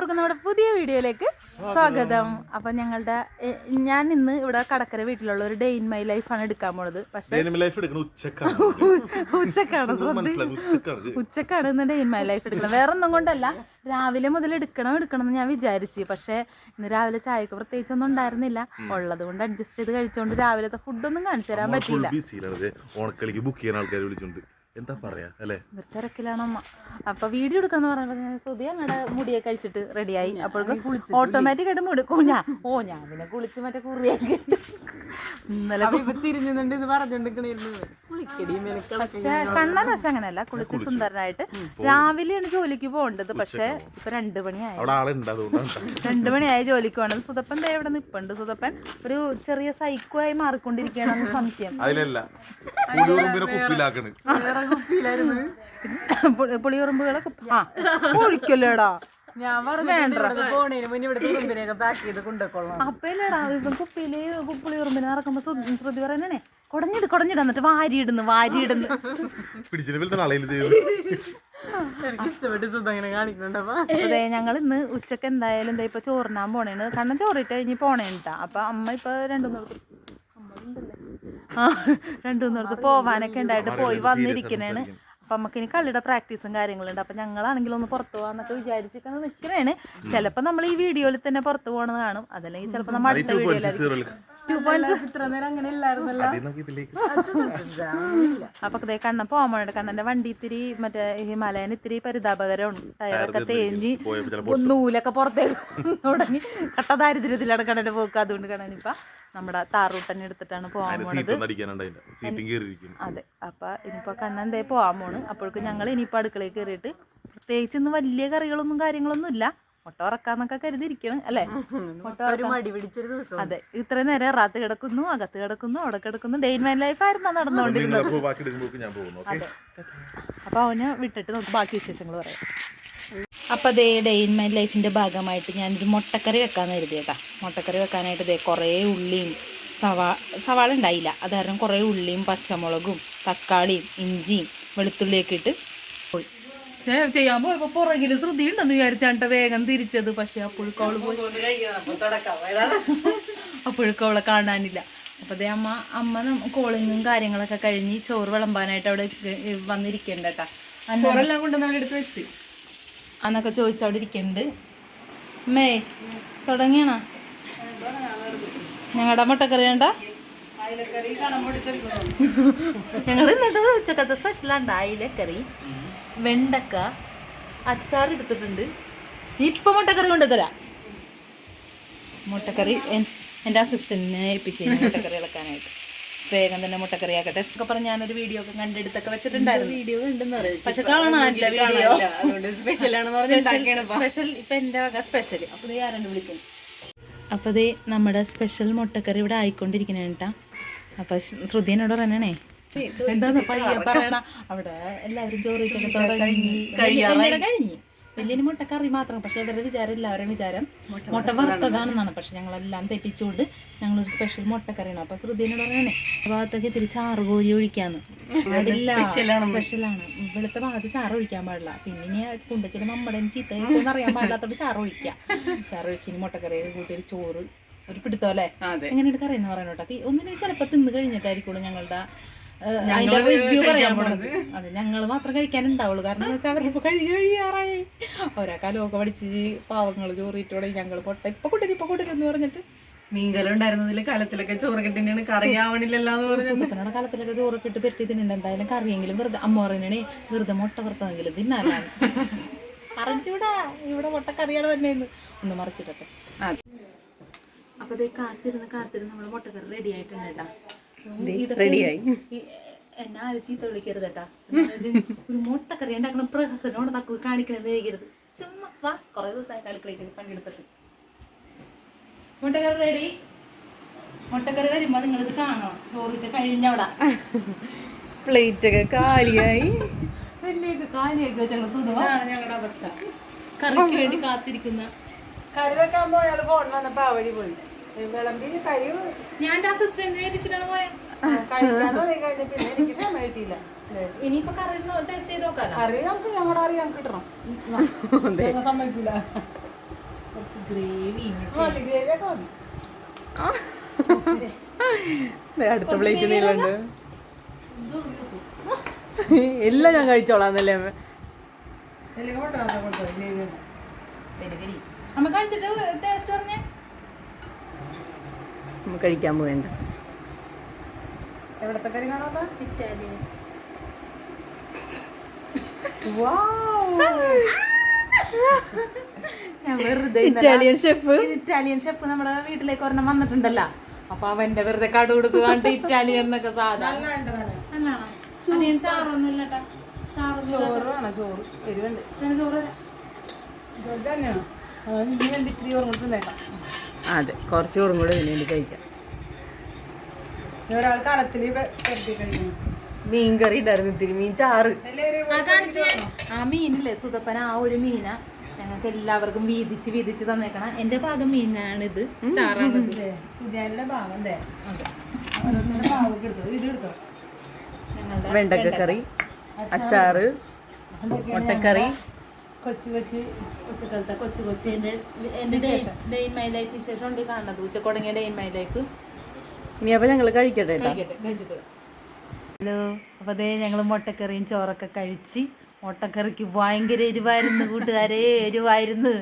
എല്ലാവർക്കും നമ്മുടെ പുതിയ വീഡിയോയിലേക്ക് സ്വാഗതം. അപ്പൊ ഞങ്ങളുടെ ഞാൻ ഇന്ന് ഇവിടെ കടക്കര വീട്ടിലുള്ള ഒരു ഡേ ഇൻ മൈ ലൈഫാണ് എടുക്കാൻ പോണത്. പക്ഷേ എടുക്കണ ഉച്ചക്കാണ്. ഉച്ചക്കാണ്. ഇന്ന് ഡേ ഇൻ മൈ ലൈഫ് എടുക്കുന്നത് വേറെ ഒന്നും കൊണ്ടല്ല രാവിലെ മുതൽ എടുക്കണം എടുക്കണം എന്ന് ഞാൻ വിചാരിച്ചു. പക്ഷേ ഇന്ന് രാവിലെ ചായക്ക് പ്രത്യേകിച്ച് ഒന്നും ഉണ്ടായിരുന്നില്ല. ഉള്ളത് കൊണ്ട് അഡ്ജസ്റ്റ് ചെയ്ത് കഴിച്ചുകൊണ്ട് രാവിലത്തെ ഫുഡൊന്നും കാണിച്ചു തരാൻ പറ്റില്ല പറ്റിയില്ല. ബുക്ക് ചെയ്യാൻ ആൾക്കാർ വിളിച്ചോണ്ട് എന്താ പറയാ അല്ലേ? തിരക്കിലാണ് അപ്പൊ വീഡിയോ എടുക്കാന്ന് പറഞ്ഞപ്പോ ഞാൻ സുധി അങ്ങടെ മുടിയൊക്കെ കഴിച്ചിട്ട് റെഡിയായി. അപ്പോഴേക്കും ഓട്ടോമാറ്റിക് ആയിട്ട് മുടി കുഞ്ഞാ ഓ ഞാൻ പിന്നെ കുളിച്ച് മറ്റേ കുറിയൊക്കെ ഇട്ട് ഇന്നലെ തിരിഞ്ഞുണ്ട് ഇത് പറഞ്ഞോണ്ടിരിക്കണിരുന്നു പക്ഷെ കണ്ണൻ പക്ഷെ അങ്ങനെയല്ല കുളിച്ച് സുന്ദരനായിട്ട്. രാവിലെയാണ് ജോലിക്ക് പോകേണ്ടത് പക്ഷെ ഇപ്പൊ രണ്ടു മണിയായി. രണ്ടു മണിയായി ജോലിക്ക് പോകണത് സുതപ്പൻ ദേ ഇവിടെ നിപ്പുണ്ട്. സുതപ്പൻ ഒരു ചെറിയ സൈക്കോ ആയി മാറിക്കൊണ്ടിരിക്കുകയാണെന്ന് സംശയം. അതിലല്ല കുപ്പിലാക്കണ് കുപ്പിയിലായിരുന്നു. പുളി- ആ ഒഴിക്കല്ലേടാ ഇപ്പം കുപ്പിയിൽ ഇറക്കുമ്പോ ശ്രുതി പറയുന്നേ കുടഞ്ഞിട് എന്നിട്ട് വാരിയിടുന്നു വാരിയിടുന്നു. അതെ ഞങ്ങൾ ഇന്ന് ഉച്ചയ്ക്ക് എന്തായാലും എന്താ ഇപ്പൊ ചോറിനാൻ പോണേണ് കാരണം ചോറിട്ട് കഴിഞ്ഞ് പോണേട്ടാ അപ്പൊ അമ്മ ഇപ്പൊ രണ്ടു മൂന്നിടത്ത് ആ രണ്ടു മൂന്നിടത്ത് പോവാനൊക്കെ ഉണ്ടായിട്ട് പോയി വന്നിരിക്കണേണ് അപ്പൊ നമുക്ക് ഇനി കളിയുടെ പ്രാക്ടീസും കാര്യങ്ങളുണ്ട്. അപ്പൊ ഞങ്ങളാണെങ്കിലും ഒന്ന് പുറത്തു പോകാന്നൊക്കെ വിചാരിച്ചിട്ട് നിൽക്കണേണ് ചിലപ്പോ നമ്മൾ ഈ വീഡിയോയിൽ തന്നെ പുറത്തു പോകണത് കാണും. അതല്ലെങ്കിൽ ചിലപ്പോ നമ്മൾ അടുത്ത വീഡിയോയിലായിരിക്കും അപ്പൊ കണ്ണൻ പോകാൻ കണ്ണന്റെ വണ്ടി ഇത്തിരി മറ്റേ ഹിമാലയൻ ഇത്തിരി പരിതാപകരമാണ് ടയറൊക്കെ തേഞ്ഞ് നൂലൊക്കെ പുറത്തേക്ക് തുടങ്ങി. കട്ട ദാരിദ്ര്യത്തിലാണ് കണ്ണന്റെ പോക്ക്. അതുകൊണ്ട് കണ്ണൻ ഇപ്പൊ നമ്മുടെ താറൂട്ടനെ എടുത്തിട്ടാണ് പോകാൻ പോണത്. അതെ. അപ്പൊ ഇനിയിപ്പോ കണ്ണൻ ദേ പോകാൻ പോണ്. അപ്പോഴേക്കും ഞങ്ങൾ ഇനിയിപ്പോ അടുക്കളയിൽ കയറിയിട്ട് പ്രത്യേകിച്ച് ഇന്ന് വലിയ കറികളൊന്നും കാര്യങ്ങളൊന്നും ഇല്ല. മുട്ട ഉറക്കാന്നൊക്കെ കരുതിയിരിക്കണം അല്ലേ? മുട്ട ഒരു മടി പിടിച്ചൊരു ദിവസം. അതെ ഇത്ര നേരം അറാത്ത് കിടക്കുന്നു അകത്ത് കിടക്കുന്നു അവിടെ കിടക്കുന്നു. ഡെയിൻ മൈൻ ലൈഫ് ആയിരുന്നു നടന്നുകൊണ്ടിരുന്നത്. അപ്പൊ അവനെ വിട്ടിട്ട് നമുക്ക് ബാക്കി വിശേഷങ്ങൾ പറയാം. അപ്പൊ അതേ ഡെയിൻ മൈ ലൈഫിന്റെ ഭാഗമായിട്ട് ഞാനൊരു മുട്ടക്കറി വെക്കാന്ന് കരുതി കേട്ടാ. മുട്ടക്കറി വെക്കാനായിട്ട് ഇതേ കുറേ ഉള്ളിയും സവാ സവാള ഉണ്ടായില്ല. അത് കാരണം കുറേ ഉള്ളിയും പച്ചമുളകും തക്കാളിയും ഇഞ്ചിയും വെളുത്തുള്ളിയൊക്കെ ഇട്ട് ഏ, ചെയ്യാൻ പോയപ്പോ പുറകിൽ ശ്രുതി ഉണ്ടെന്ന് വിചാരിച്ചാണ്ട് വേഗം തിരിച്ചത്. പക്ഷെ അപ്പോഴേക്കും അവൾ പോയി. അപ്പോഴേക്കും അവളെ കാണാനില്ല. അപ്പൊ ദേ അമ്മ അമ്മ കോളിങ്ങും കാര്യങ്ങളൊക്കെ കഴിഞ്ഞ് ചോറ് വിളമ്പാനായിട്ട് അവിടെ വന്നിരിക്കണ്ട കേട്ടാ. ചോറെല്ലാം എടുത്ത് വെച്ച്. അന്നൊക്കെ ചോദിച്ചു അവിടെ ഇരിക്കണ്ട്. മേ തുടങ്ങിയണ? ഞങ്ങളുടെ മുട്ടക്കറി വേണ്ട? ഞങ്ങൾ ഇന്നത്തെ ഉച്ചക്കത്തെ സ്പെഷ്യലാണ്ട് അയിലക്കറി. വെണ്ടക്ക അച്ചാർ എടുത്തിട്ടുണ്ട്. ഇപ്പൊ മുട്ടക്കറി കൊണ്ടുതരാം മുട്ടക്കറി എൻ- എന്റെ അസിസ്റ്റന്റിനെ ഏൽപ്പിച്ചു മുട്ടക്കറി ഇളക്കാനായിട്ട്. വേഗം തന്നെ മുട്ടക്കറി ആക്കട്ടെ. ഒക്കെ പറഞ്ഞ് ഞാനൊരു വീഡിയോ ഒക്കെ കണ്ടെടുത്തൊക്കെ വെച്ചിട്ടുണ്ടായിരുന്നു. വീഡിയോ പക്ഷെ കാണാനില്ല വീഡിയോ അതുകൊണ്ട് സ്പെഷ്യൽ സ്പെഷ്യൽ ഇപ്പൊ. എന്റെ വക സ്പെഷ്യൽ അപ്പൊ ദേ ആരണ്ട് വിളിക്കുന്നു അപ്പൊ ദേ നമ്മുടെ സ്പെഷ്യൽ മുട്ടക്കറി ഇവിടെ ആയിക്കൊണ്ടിരിക്കണേട്ടാ. അപ്പൊ ശ്രു- ശ്രുതി എന്നോട് പറയണേ എന്താന്ന് പയ്യ പറയണ? അവിടെ എല്ലാവരും ചോറ് വലിയ കഴിഞ്ഞു വലിയ മുട്ടക്കറി മാത്രം പക്ഷെ അവരുടെ വിചാരം എല്ലാവരും വിചാരം മുട്ട വറുത്തതാണെന്നാണ്. പക്ഷെ ഞങ്ങളെല്ലാം തെറ്റിച്ചുകൊണ്ട് ഞങ്ങളൊരു സ്പെഷ്യൽ മുട്ടക്കറിയാണ്. അപ്പൊ ശ്രുതിനോട് പറയണേ ഭാഗത്തേക്ക് ഇത്തിരി ചാറ് കോരി ഒഴിക്കാന്ന്. പാടില്ല സ്പെഷ്യലാണ് ഇവിടുത്തെ ഭാഗത്ത് ചാറ് ഒഴിക്കാൻ പാടില്ല. പിന്നെ ഇനി കുണ്ടച്ചിന് നമ്മുടെ ചീത്ത അറിയാൻ പാടില്ലാത്തോണ്ട് ചാറ് ഒഴിക്കാം. ചാറ് ഒഴിച്ചിന് മുട്ടക്കറി കൂട്ടി ഒരു ചോറ് ഒരു പിടുത്തോ അല്ലേ? എങ്ങനെയാണ് കറി എന്ന് പറയണോട്ടോ. ഒന്നിനെ ചിലപ്പോ തിന്ന് കഴിഞ്ഞിട്ടായിരിക്കുള്ളൂ ഞങ്ങളുടെ അതിന്റെ റിവ്യൂ പറയാൻ പോണത്. അതെ ഞങ്ങൾ മാത്രം കഴിക്കാനുണ്ടാവുള്ളൂ കാരണം എന്ന് വെച്ചാൽ അവരിപ്പോ കഴി കഴിയാറായി. ഓരോ ലോകം പഠിച്ച് പാവങ്ങൾ ചോറിട്ടോടെ ഞങ്ങൾ പൊട്ട ഇപ്പൊ കൂട്ടര് ഇപ്പൊ കൂട്ടര് എന്ന് പറഞ്ഞിട്ട്. മീൻകലം ഉണ്ടായിരുന്നതിൽ കാലത്തിലൊക്കെ ചോറ് കിട്ടിയാണ് കറി ആവണില്ലല്ലോ എന്ന് കിട്ടി സുഖത്തിനോട് കാലത്തിലൊക്കെ ചോറൊക്കെ ഇട്ട് പെരട്ടി തിന്നുണ്ട്. എന്തായാലും കറിയെങ്കിലും വെറുതെ അമ്മ പറയണേ വെറുതെ മുട്ട വറുത്തെങ്കിലും തിന്നാലാണ് അറിഞ്ഞൂടാ ഇവിടെ മുട്ട കറിയാണ് വന്നേന്ന്. ഒന്ന് മറിച്ചിട്ടെ അപ്പൊ ദേ കാത്തിരുന്ന് കാത്തിരുന്ന് നമ്മുടെ മുട്ടക്കറി റെഡി ആയിട്ടുണ്ട് കേട്ടാ ഈ- എന്നെ ചീത്ത വിളിക്കരുത് കേട്ടാ. ഒരു മുട്ടക്കറി ഉണ്ടാക്കണം പ്രഹസനോട് തക്കു കാണിക്കണത് വൈകരുത് ചുമ്മാ വാ കുറെ ദിവസമായി കളിക്കളിക്കരുത് പണിയെടുത്തിട്ട് മുട്ടക്കറി റെഡി മുട്ടക്കറി വരുമ്പോ ഇത് കഴിഞ്ഞവിടെ പ്ലേറ്റ് ഒക്കെ കാലിയായി. വലിയൊക്കെ കാലിയൊക്കെ വെച്ചാൽ സുധമ ഞങ്ങളുടെ അവസ്ഥ. കറിക്ക് വേണ്ടി കാത്തിരിക്കുന്ന. കറി വെക്കാൻ പോയാൽ ഫോൺ വന്നപ്പോ അവർ പോയി. വിളമ്പി ഞാൻ അസിസ്റ്റന്റിനെ ഏൽപ്പിച്ചിട്ടാണ് പോയത് പിന്നെ എനിക്ക് ക്ഷമ കിട്ടിയില്ല ഇനിയിപ്പൊ കറി ടേസ്റ്റ് ചെയ്ത് നോക്കാലോ. കറി ഞങ്ങൾക്ക് ഞങ്ങളുടെ കറി ഞങ്ങൾക്ക് കിട്ടണം ഞങ്ങൾ സമ്മതിക്കൂല. കുറച്ച് മതി ഗ്രേവി ഒക്കെ മതി. അടുത്ത പ്ലേറ്റ് നീളുണ്ട് എല്ലാം ഞാൻ വരി വരി അമ്മ കഴിച്ചിട്ട് ടേസ്റ്റ് പറഞ്ഞേ. നമ്മ കഴിക്കാൻ പോകേണ്ട എവിടത്തെ ഇറ്റാലിയൻ. ഞാൻ വെറുതെ ഇറ്റാലിയൻ ഷെഫ് ഇറ്റാലിയൻ ഷെഫ് നമ്മുടെ വീട്ടിലേക്ക് ഒരെണ്ണം വന്നിട്ടുണ്ടല്ലോ. അപ്പൊ അവന്റെ വെറുതെ കട കൊടുത്ത് കണ്ട് ഇറ്റാലിയൻ എന്നൊക്കെ സാധനം അനിയൻ ചാറൊന്നും ഇല്ലട്ടാ ചോറ് വേണം ചോറ്. എരിവുണ്ട്. ചോറ് തന്നെയാണ്? ഓർമ്മ അതെ കുറച്ച് ചോറും കൂടെ ഇതിന് വേണ്ടി കഴിക്കാം മീൻ കറി ഉണ്ടായിരുന്നു ഇത്തിരി മീൻ ചാറ്. ആ കാണിച്ച് ആ മീനില്ലേ സുതപ്പന ആ ഒരു മീന. ഞങ്ങൾക്ക് എല്ലാവർക്കും വീതിച്ച് വീതിച്ച് തന്നേക്കണം. എന്റെ ഭാഗം മീനാണിത് ചാറാണിത്. എടുത്തോ? ഇത് ഞങ്ങളുടെ വെണ്ടക്കറി അച്ചാറ് മുട്ടക്കറി കൊച്ചു കൊച്ചു ഉച്ചക്കാലത്തെ കൊച്ചു കൊച്ചു എന്റെ എന്റെ ഡേ ഇൻ മൈ ലൈഫ് വിശേഷം ഉണ്ട് കാണുന്നത്. ഉച്ച തുടങ്ങിയ ഡേ ഇൻ മൈ ലൈഫ്. ഇനി അപ്പൊ ഞങ്ങൾ കഴിക്കട്ടെ കേട്ടോ. കഴിക്കട്ടെ കഴിച്ചിട്ട് ഹലോ അപ്പോൾ അതേ ഞങ്ങൾ മുട്ടക്കറിയും ചോറൊക്കെ കഴിച്ച് മുട്ടക്കറിക്ക് ഭയങ്കര എരിവായിരുന്നു കൂട്ടുകാരെ എരിവായിരുന്നു.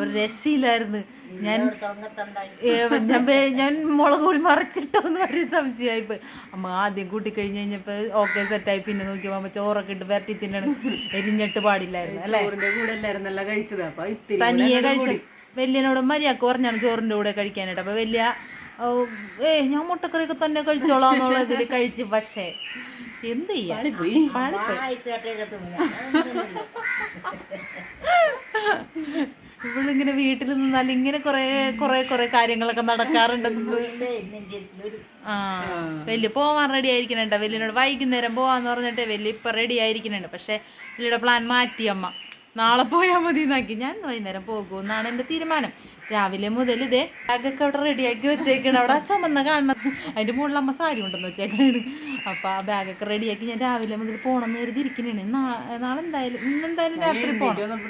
ഒരു രക്ഷയില്ലായിരുന്നു. ഞാൻ ഞാൻ ഞാൻ മുളക് കൂടി മറിച്ചിട്ടോന്ന് പറയുന്ന സംശയമായിപ്പോയി അമ്മ ആദ്യം കൂട്ടി കഴിഞ്ഞ് കഴിഞ്ഞപ്പോൾ ഓക്കെ സെറ്റായി പിന്നെ നോക്കിയപ്പോൾ അമ്മ ചോറൊക്കെ ഇട്ട് വരട്ടി തിന്നണം. എരിഞ്ഞിട്ട് പാടില്ലായിരുന്നു അല്ലേ? ചോറിന്റെ തനിയെ കഴിച്ചു വലിയനോട് മര്യാദയ്ക്ക് പറഞ്ഞാണ് ചോറിന്റെ കൂടെ കഴിക്കാനായിട്ട്. അപ്പോൾ വലിയ ഓ, ഏ ഞാൻ മുട്ടക്കറിയൊക്കെ തന്നെ കഴിച്ചോളാം എന്നുള്ള ഇതിൽ കഴിച്ച്. പക്ഷേ എന്ത് ചെയ്യാം? പാടിപ്പോയി ഇവളിങ്ങനെ വീട്ടിൽ നിന്നാൽ ഇങ്ങനെ കുറെ കുറെ കുറെ കാര്യങ്ങളൊക്കെ നടക്കാറുണ്ടെന്ന്. ആ വലിയ പോവാൻ റെഡി ആയിരിക്കുന്നുണ്ട് വലിയനോട് വൈകുന്നേരം പോവാന്ന് പറഞ്ഞിട്ട് വലിയ ഇപ്പൊ റെഡി ആയിരിക്കണുണ്ട്. പക്ഷെ വലിയുടെ പ്ലാൻ മാറ്റി അമ്മ. നാളെ പോയാൽ മതി എന്നാക്കി ഞാൻ വൈകുന്നേരം പോകും എന്നാണ് എന്റെ തീരുമാനം. രാവിലെ മുതൽ ഇതേ ബാഗൊക്കെ അവിടെ റെഡിയാക്കി വെച്ചേക്കണം. അവിടെ ചുമന്ന കാണണം അതിന്റെ മുകളിൽ അമ്മ സാരി ഉണ്ടെന്ന് വെച്ചേക്കാണ്. അപ്പോൾ ആ ബാഗൊക്കെ റെഡിയാക്കി ഞാൻ രാവിലെ മുതൽ പോകണം എന്ന് കരുതി ഇരിക്കുന്നതാണ് നാളെ എന്തായാലും ഇന്ന് എന്തായാലും രാത്രി പോകണം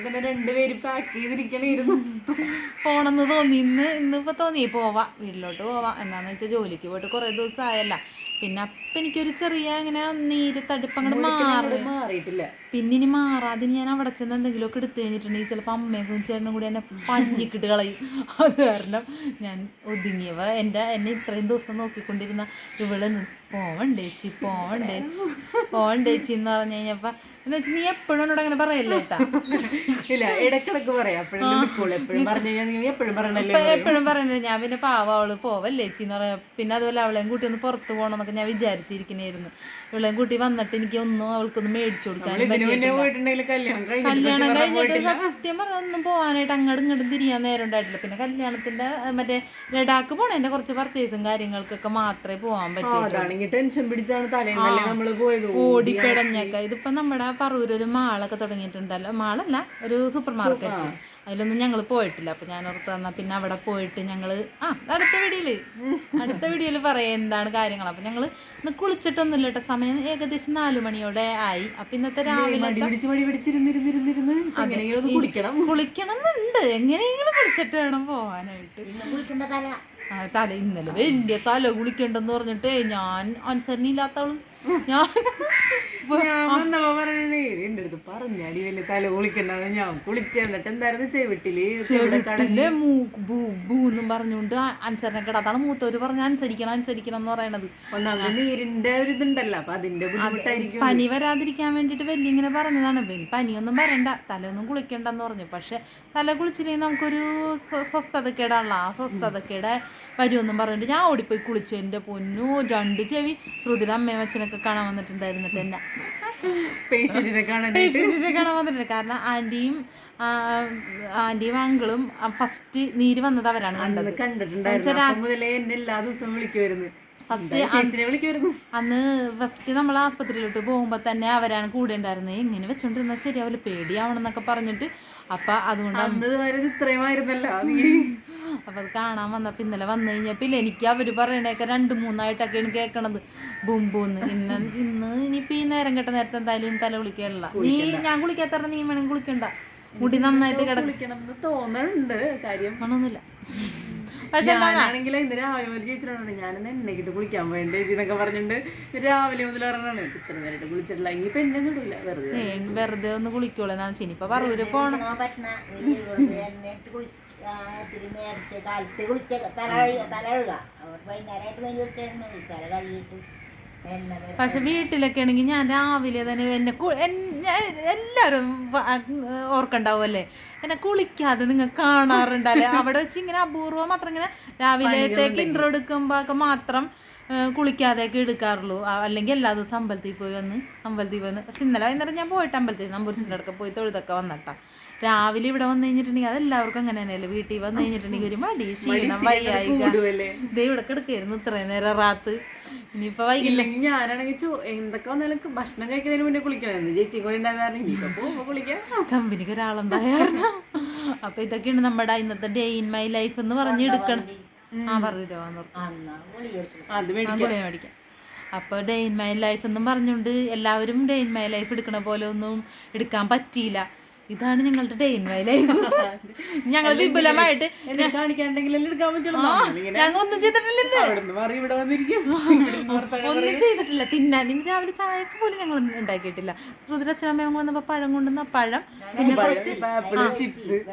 പോണെന്ന് തോന്നി. ഇന്ന് ഇന്നിപ്പോൾ തോന്നി പോവാം വീട്ടിലോട്ട് പോവാം. എന്താന്ന് വെച്ചാൽ ജോലിക്ക് പോയിട്ട് കുറേ ദിവസം ആയല്ല പിന്നെ അപ്പം എനിക്കൊരു ചെറിയ ഇങ്ങനെ നീര് തടുപ്പങ്ങോട്ട് മാറി മാറിയിട്ടില്ല. പിന്നെ ഇനി മാറാതെ ഞാൻ അവിടെ ചെന്ന് എന്തെങ്കിലുമൊക്കെ എടുത്തു കഴിഞ്ഞിട്ടുണ്ടെങ്കിൽ ചിലപ്പോൾ അമ്മയും ചേട്ടനും കൂടി എന്നെ പഞ്ഞിക്കിട്ട് കളയും. അത് കാരണം ഞാൻ ഒതുങ്ങിയവ. എന്റെ എന്നെ ഇത്രയും ദിവസം നോക്കിക്കൊണ്ടിരുന്ന ഇവൾ പോവണ്ടേച്ചി പോവണ്ടേച്ചി. പോവണ്ടേച്ചി എന്ന് പറഞ്ഞു കഴിഞ്ഞപ്പോൾ എന്ന് വെച്ചാൽ നീ എപ്പോഴും എന്നോട് അങ്ങനെ പറയല്ലേ ഇല്ല ഇടക്കിടക്ക് പറയാം. എപ്പോഴും പറഞ്ഞു എപ്പോഴും എപ്പോഴും ഞാൻ പിന്നെ പാവ അവൾ പോവല്ലേ ചേച്ചിന്ന് പറയാം. പിന്നെ അതുപോലെ അവളെയും കൂട്ടി ഒന്ന് പുറത്ത് പോകണമെന്നൊക്കെ ഞാൻ വിചാരിച്ചിരിക്കുന്നതായിരുന്നു ഇവളെയും കൂട്ടി വന്നിട്ട് എനിക്ക് ഒന്നും അവൾക്കൊന്നും മേടിച്ചു കൊടുക്കാൻ കല്യാണം കഴിഞ്ഞിട്ട് സത്യം പറഞ്ഞ ഒന്നും പോകാനായിട്ട് അങ്ങോട്ടും ഇങ്ങോട്ടും തിരിയാൻ നേരം ഉണ്ടായിട്ടില്ല. പിന്നെ കല്യാണത്തിന്റെ മറ്റേ ലഡാക്ക് പോണേന്റെ കുറച്ച് പർച്ചേസും കാര്യങ്ങൾക്കൊക്കെ മാത്രമേ പോകാൻ പറ്റൂ ടെൻഷൻ പിടിച്ചാണ് ഓടിപ്പിടഞ്ഞൊക്കെ. ഇതിപ്പോ നമ്മുടെ പറൂര് ഒരു മാളൊക്കെ തുടങ്ങിയിട്ടുണ്ടല്ലോ. മാളല്ല ഒരു സൂപ്പർ മാർക്കറ്റ്. അതിലൊന്നും ഞങ്ങൾ പോയിട്ടില്ല. അപ്പൊ ഞാൻ ഓർത്ത് തന്നാ പിന്നെ അവിടെ പോയിട്ട് ഞങ്ങൾ ആ അടുത്ത വീഡിയോയിൽ അടുത്ത വീഡിയോയിൽ പറയാം എന്താണ് കാര്യങ്ങൾ അപ്പൊ ഞങ്ങൾ ഇന്ന് കുളിച്ചിട്ടൊന്നുമില്ല കേട്ടോ. സമയം ഏകദേശം നാലു മണിയോടെ ആയി. അപ്പൊ ഇന്നത്തെ രാവിലെ കുളിക്കണം. എന്നുണ്ട് എങ്ങനെയെങ്കിലും കുളിച്ചിട്ട് വേണം പോവാനായിട്ട്. തല. ഇന്നലെ വലിയ തല കുളിക്കണ്ടെന്ന് പറഞ്ഞിട്ട് ഞാൻ അനുസരണയില്ലാത്തവൾ. ഞാൻ ഞാൻ എന്റെ അടുത്ത് പറഞ്ഞാടി വലിയ തല കുളിക്കണ്ടെന്ന് ഞാൻ കുളിച്ച് എന്നിട്ട് എന്തായിരുന്നു ചെവിട്ടിൽ? ചെവിടെ കട ഇല്ലേ മൂക്ക് ബൂ ബൂന്നും പറഞ്ഞുകൊണ്ട് അനുസരണ കിടാത്താണ് മൂത്തവര് പറഞ്ഞ അനുസരിക്കണം അനുസരിക്കണം എന്ന് പറയണത്. ഒന്നാമത് നീരിന്റെ ഒരു ഇതുണ്ടല്ലോ അപ്പൊ അതിന്റെ ബുദ്ധിമുട്ടായിരിക്കും. പനി വരാതിരിക്കാൻ വേണ്ടിട്ട് വലിയ ഇങ്ങനെ പറഞ്ഞതാണ്. പിന്നെ പനിയൊന്നും വരണ്ട തലയൊന്നും കുളിക്കണ്ടെന്ന് പറഞ്ഞു. പക്ഷെ തല കുളിച്ചില്ലെങ്കിൽ നമുക്കൊരു സ്വ- സ്വസ്ഥതക്കേടാണല്ലോ. ആ സ്വസ്ഥതക്കേട് വരുമെന്നും പറഞ്ഞിട്ട് ഞാൻ ഓടിപ്പോയി കുളിച്ചു എന്റെ പൊന്നു രണ്ട് ചെവി ശ്രുതിയുടെ അമ്മയും അച്ഛനൊക്കെ കാണാൻ വന്നിട്ടുണ്ടായിരുന്നിട്ട് എന്നെ. പേഷ്യന്റിനെ കാണാൻ വന്നിട്ടുണ്ട്. കാരണം ആന്റിയും ആന്റിയും അങ്കിളും ഫസ്റ്റ് നീര് വന്നത് അവരാണ് കണ്ടത്. അന്ന് കണ്ടിട്ടുണ്ടായിരുന്നു എല്ലാ ദിവസവും വിളിക്കുമായിരുന്നു ഫസ്റ്റ് അന്ന് ഫസ്റ്റ് നമ്മൾ ആസ്പത്രിയിലോട്ട് പോകുമ്പോൾ തന്നെ അവരാണ് കൂടെ ഉണ്ടായിരുന്നത് എങ്ങനെ വെച്ചോണ്ടിരുന്നാൽ ശരിയാവില്ല പേടിയാവണം എന്നൊക്കെ പറഞ്ഞിട്ട്. അപ്പൊ അതുകൊണ്ട് വരെ ഇത്രയുമായിരുന്നല്ലോ അത് കാണാൻ വന്നപ്പോൾ ഇന്നലെ വന്നു കഴിഞ്ഞപ്പോൾ ഇല്ല എനിക്ക് അവർ പറയണേക്കെ രണ്ട് മൂന്നായിട്ടൊക്കെയാണ് കേൾക്കണത് ബുംബൂന്ന് ഇന്ന് ഇന്ന് ഇനിയിപ്പോൾ ഈ നേരം കെട്ട നേരത്തെ എന്തായാലും തല കുളിക്കാനുള്ള. നീ ഞാൻ കുളിക്കാത്ത നീ വേണമെങ്കിൽ കുളിക്കണ്ട. മുടി നന്നായിട്ട് കിടക്കണം തോന്നുന്നുണ്ട് കാര്യം ഒന്നുമില്ല പക്ഷെ ഞാനാണെങ്കിൽ ഇന്ന് രാവിലെ ചേച്ചിട്ടാണ് ചേച്ചിയോടാണ് എണ്ണയ്ക്കിട്ട് കുളിക്കാൻ വേണ്ടി എന്നൊക്കെ പറഞ്ഞിട്ട് രാവിലെ മുതൽ പറഞ്ഞാണ് ഇത്ര നേരമായിട്ട് കുളിച്ചിട്ടില്ല. ഇനിയിപ്പോ എന്നെ ഇടില്ല വെറുതെ വെറുതെ ഒന്ന് കുളിക്കോളൂ എന്നാന്ന് വെച്ചാൽ ഇനിയിപ്പോ പറവൂര് പോണം. ഇത്തിരി നേരത്തെ കാലത്ത് കുളിച്ച തല തല അവർ വൈകുന്നേരമായിട്ട് വേണ്ടി വെച്ചാൽ മതി. തല കഴുകിയിട്ട് പക്ഷെ വീട്ടിലൊക്കെ ആണെങ്കിൽ ഞാൻ രാവിലെ തന്നെ എന്നെ ഞാൻ- എല്ലാവരും ഓർക്കണ്ടാവുമല്ലേ? എന്നെ കുളിക്കാതെ നിങ്ങൾ കാണാറുണ്ടല്ലേ? അവിടെ വെച്ച് ഇങ്ങനെ അപൂർവം മാത്രം ഇങ്ങനെ രാവിലത്തേക്ക് ഇൻട്രോ എടുക്കുമ്പോൾ മാത്രം കുളിക്കാതെയൊക്കെ എടുക്കാറുള്ളൂ. അല്ലെങ്കിൽ എല്ലാ ദിവസവും അമ്പലത്തിൽ പോയി വന്ന് അമ്പലത്തിൽ വന്ന്. പക്ഷെ ഇന്നലെ വൈകുന്നേരം ഞാൻ പോയിട്ട് അമ്പലത്തിൽ നമ്പൂരിച്ചിന്റെ അടുക്ക പോയി തൊഴുതൊക്കെ വന്നിട്ടാ. രാവിലെ ഇവിടെ വന്നു കഴിഞ്ഞിട്ടുണ്ടെങ്കിൽ അതെല്ലാവർക്കും അങ്ങനെ തന്നെയല്ലേ. വീട്ടിൽ വന്നു കഴിഞ്ഞിട്ടുണ്ടെങ്കിൽ ഒരു മടി ക്ഷീണം വയ്യായിക. ഇവിടെ കിടക്കായിരുന്നു ഇത്രയും നേരം റാത്ത്. ഇനിയിപ്പോ വൈകില്ല ഇല്ലെങ്കിൽ ഞാനാണെങ്കിൽ എന്തൊക്കെ വന്നാലും ഭക്ഷണം കഴിക്കുന്നതിന് മുന്നേ കുളിക്കണമായിരുന്നു. ചേച്ചി കൂടി ഉണ്ടായിരുന്നു കമ്പനിക്ക് ഒരാളുണ്ടായിരുന്നു അപ്പൊ ഇതൊക്കെയാണ് നമ്മുടെ ഇന്നത്തെ ഡേ ഇൻ മൈ ലൈഫ് എന്ന് പറഞ്ഞ് എടുക്കണം. ആ പറഞ്ഞു. എടുത്തു അത് മേടിക്കാം. അപ്പോൾ ഡേ ഇൻ മൈ ലൈഫ് എന്നും പറഞ്ഞുകൊണ്ട് എല്ലാവരും ഡെയിൻ ഇൻ മൈ ലൈഫ് എടുക്കണ പോലെ ഒന്നും എടുക്കാൻ പറ്റിയില്ല. ഇതാണ് ഞങ്ങളുടെ ഡേ ഇൻ മൈ ലൈഫ് ഞങ്ങൾ വിപുലമായിട്ട് ഞങ്ങൾ ഒന്നും ചെയ്തിട്ടില്ല ഒന്നും ചെയ്തിട്ടില്ല. തിന്നാൻ ഇന്ന് രാവിലെ ചായക്ക് പോലും ഞങ്ങൾ ഉണ്ടാക്കിയിട്ടില്ല. ശ്രുതി അച്ഛനമ്മ വന്നപ്പോ പഴം കൊണ്ടുവന്ന പഴം. പിന്നെ കുറച്ച്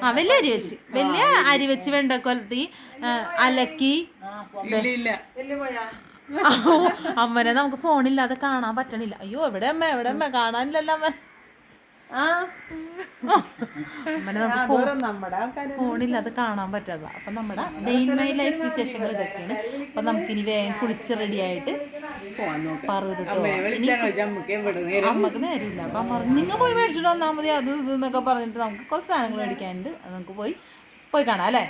ആ വലിയ അരി വെച്ച്. വലിയ അരി. വെച്ച് വേണ്ട കൊലത്തി അലക്കി. ഇല്ല ഇല്ല എല്ലാം പോയാ. അമ്മനെ നമുക്ക് ഫോണില്ലാതെ കാണാൻ പറ്റണില്ല. അയ്യോ എവിടെ അമ്മ? എവിടെ അമ്മ? കാണാനില്ലല്ലോ അമ്മ. ആ. അത് കാണാൻ പറ്റില്ല അപ്പം നമ്മുടെ മെയിൻ ഇൻ മൈ ലൈഫ് വിശേഷങ്ങൾ ഇതൊക്കെയാണ്. നമുക്ക് ഇനി വേഗം കുളിച്ച് റെഡി ആയിട്ട് അമ്മയ്ക്ക് നേരമില്ല. അപ്പം പറഞ്ഞു നിങ്ങൾ പോയി മേടിച്ചിട്ട് വന്നാൽ മതി. അത് ഇത് എന്നൊക്കെ പറഞ്ഞിട്ട് നമുക്ക് കുറച്ച് സാധനങ്ങൾ മേടിക്കാനുണ്ട്. അത് നമുക്ക് പോയി പോയി കാണാം അല്ലേ?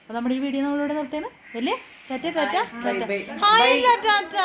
അപ്പം നമ്മുടെ ഈ വീഡിയോ നമ്മളിവിടെ നിർത്തിയാണ്. വലിയ tata tata. Tata. Hi tata.